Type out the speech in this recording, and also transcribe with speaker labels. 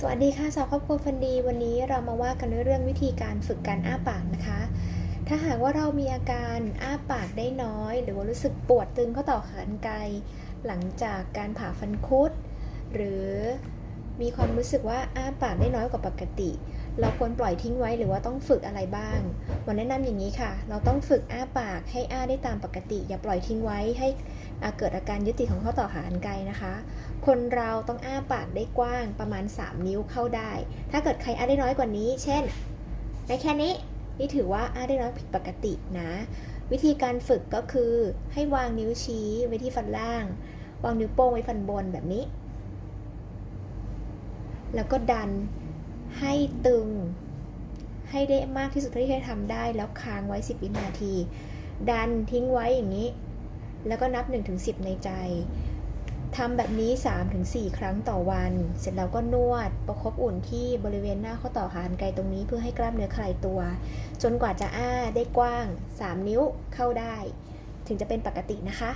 Speaker 1: สวัสดีค่ะสาวครอบครัวฟันดี วันนี้เรามาว่ากันเรื่องวิธีการฝึกการอ้าปากนะคะ ถ้าหากว่าเรามีอาการอ้าปากได้น้อย หรือว่ารู้สึกปวดตึงข้อต่อขานไกลหลังจากการผ่าฟันคุด หรือมีความรู้สึกว่าอ้าปากได้น้อยกว่าปกติ เราควรปล่อยทิ้งไว้หรือว่าต้องฝึกอะไรบ้างวันแนะนำอย่างนี้ค่ะ เราต้องฝึกอ้าปากให้อ้าได้ตามปกติ อย่าปล่อยทิ้งไว้ให้เกิดอาการยึดติดของข้อต่อขานไกลนะคะ คนเราต้องอ้าปากได้กว้างประมาณ 3 นิ้วเข้าได้ ถ้าเกิดใครอ้าได้น้อยกว่านี้ เช่นได้แค่นี้นี่ถือว่าอ้าได้น้อยผิดปกตินะ วิธีการฝึกก็คือให้วางนิ้วชี้ไว้ที่ฟันล่าง วางนิ้วโป้งไว้ฟันบนแบบนี้ แล้วก็ดัน ให้ตึง ให้ได้มากที่สุดที่จะทำได้แล้วค้างไว้ 10 วินาที ดันทิ้งไว้อย่างนี้ แล้วก็นับ 1-10 ในใจทำแบบนี้ 3-4 ครั้งต่อวัน เสร็จแล้วก็นวดประคบอุ่นที่บริเวณหน้าข้อต่อขานไกลตรงนี้เพื่อให้กล้ามเนื้อคลายตัว จนกว่าจะอ้าได้กว้าง 3 นิ้วเข้าได้ ถึงจะเป็นปกตินะคะ